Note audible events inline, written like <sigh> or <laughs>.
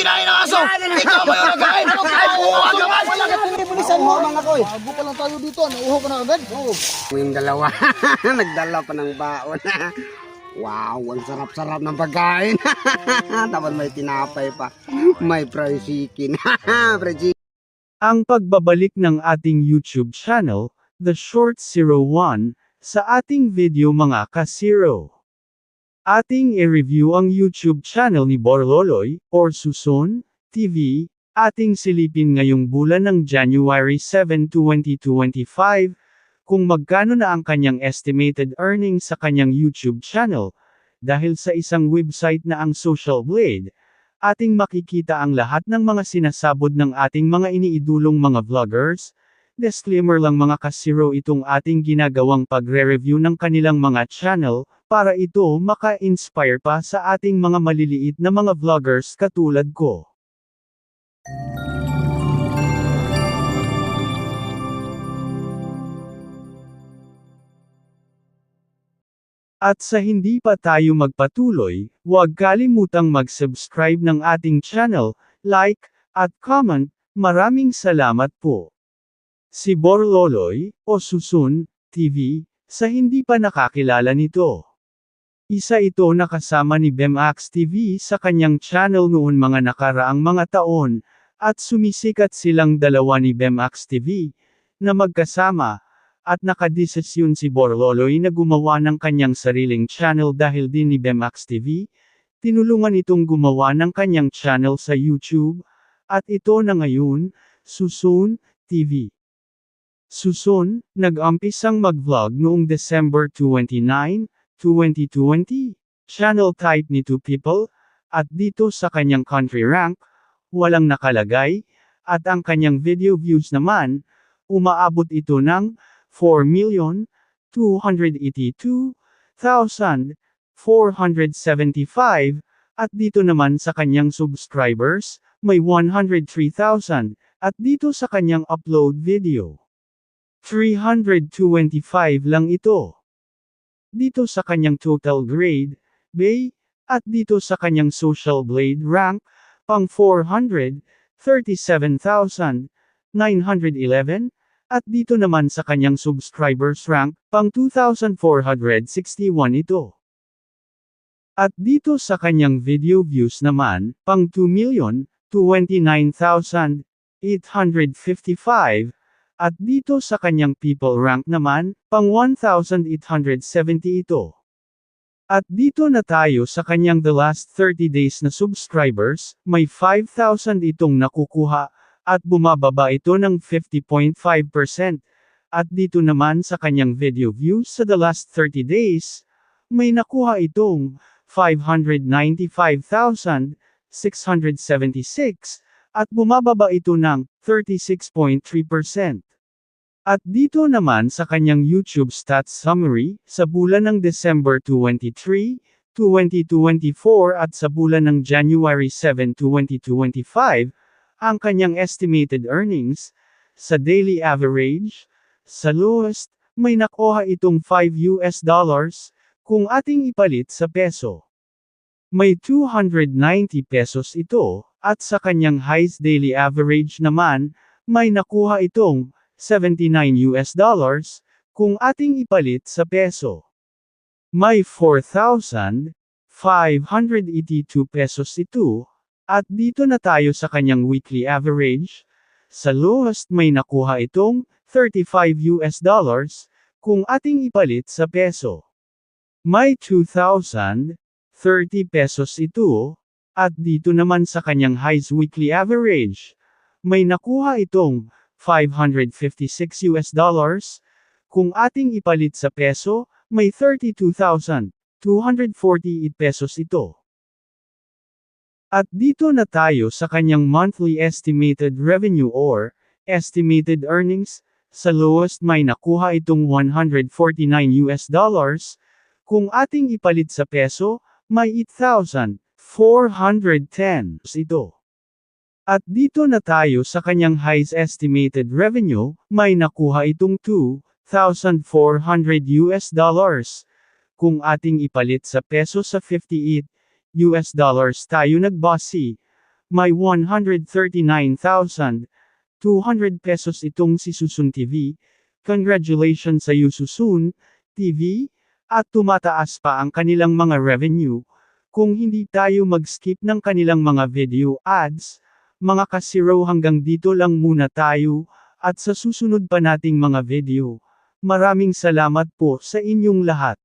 kinain ng aso! Ikaw mo yung nagkain! Buwag ka man! Bilisan mo mga koy. Bago pa lang tayo dito, nauho ka na agad. Oo. Yung dalawa, <laughs> nagdala pa ng baon. <laughs> wow, ang sarap-sarap ng pagkain. <laughs> Tapos may tinapay pa. May fried chicken. fried chicken. Ang pagbabalik ng ating YouTube channel, The Short 01, sa ating video mga ka-zero. Ating i-review ang YouTube channel ni Borloloy, or Suson, TV, ating silipin ngayong bulan ng January 7, 2025, kung magkano na ang kanyang estimated earnings sa kanyang YouTube channel, dahil sa isang website na ang Social Blade, ating makikita ang lahat ng mga sinasabod ng ating mga iniidulong mga vloggers. Disclaimer lang mga kasiro itong ating ginagawang pagre-review ng kanilang mga channel, para ito maka-inspire pa sa ating mga maliliit na mga vloggers katulad ko. At sa hindi pa tayo magpatuloy, huwag kalimutang mag-subscribe ng ating channel, like, at comment, maraming salamat po. Si Borloloy, o Susun, TV, sa hindi pa nakakilala nito. Isa ito na kasama ni Bemax TV sa kanyang channel noon mga nakaraang mga taon, at sumisikat silang dalawa ni Bemax TV, na magkasama, at nakadesisyon si Borloloy na gumawa ng kanyang sariling channel dahil din ni Bemax TV, tinulungan itong gumawa ng kanyang channel sa YouTube, at ito na ngayon, Susun TV. Susun, nag-umpisang mag-vlog noong December 29, 2020, channel type ni Two People, at dito sa kanyang country rank, walang nakalagay, at ang kanyang video views naman, umaabot ito ng 4,282,475, at dito naman sa kanyang subscribers, may 103,000, at dito sa kanyang upload video. 325 lang ito. Dito sa kanyang total grade, bay, at dito sa kanyang social blade rank, pang 437,911, at dito naman sa kanyang subscribers rank, pang 2,461 ito. At dito sa kanyang video views naman, pang 2,029,855, at dito sa kanyang people rank naman, pang 1,870 ito. At dito na tayo sa kanyang the last 30 days na subscribers, may 5,000 itong nakukuha, at bumababa ito ng 50.5%. At dito naman sa kanyang video views sa the last 30 days, may nakuha itong 595,676, at bumababa ito ng 36.3%. At dito naman sa kanyang YouTube Stats Summary, sa bulan ng December 23, 2024 at sa bulan ng January 7, 2025, ang kanyang estimated earnings, sa daily average, sa lowest, may nakuha itong 5 US dollars, kung ating ipalit sa peso. May 290 pesos ito, at sa kanyang highest daily average naman, may nakuha itong 79 US dollars, kung ating ipalit sa peso. May 4,582 pesos ito, at dito na tayo sa kanyang weekly average. Sa lowest may nakuha itong 35 US dollars, kung ating ipalit sa peso. May 2,030 pesos ito, at dito naman sa kanyang highest weekly average, may nakuha itong 556 US dollars, kung ating ipalit sa peso, may 32,248 pesos ito. At dito na tayo sa kanyang monthly estimated revenue or estimated earnings, sa lowest may nakuha itong 149 US dollars, kung ating ipalit sa peso, may 8,410 ito. At dito na tayo sa kanyang highest estimated revenue, may nakuha itong 2,400 US dollars. Kung ating ipalit sa peso sa 58 US dollars tayo nagbasi, May 139,200 pesos itong si Susun TV. Congratulations sa iyo Susun TV. At tumataas pa ang kanilang mga revenue. Kung hindi tayo mag-skip ng kanilang mga video ads, mga kasiro hanggang dito lang muna tayo, at sa susunod pa nating mga video. Maraming salamat po sa inyong lahat.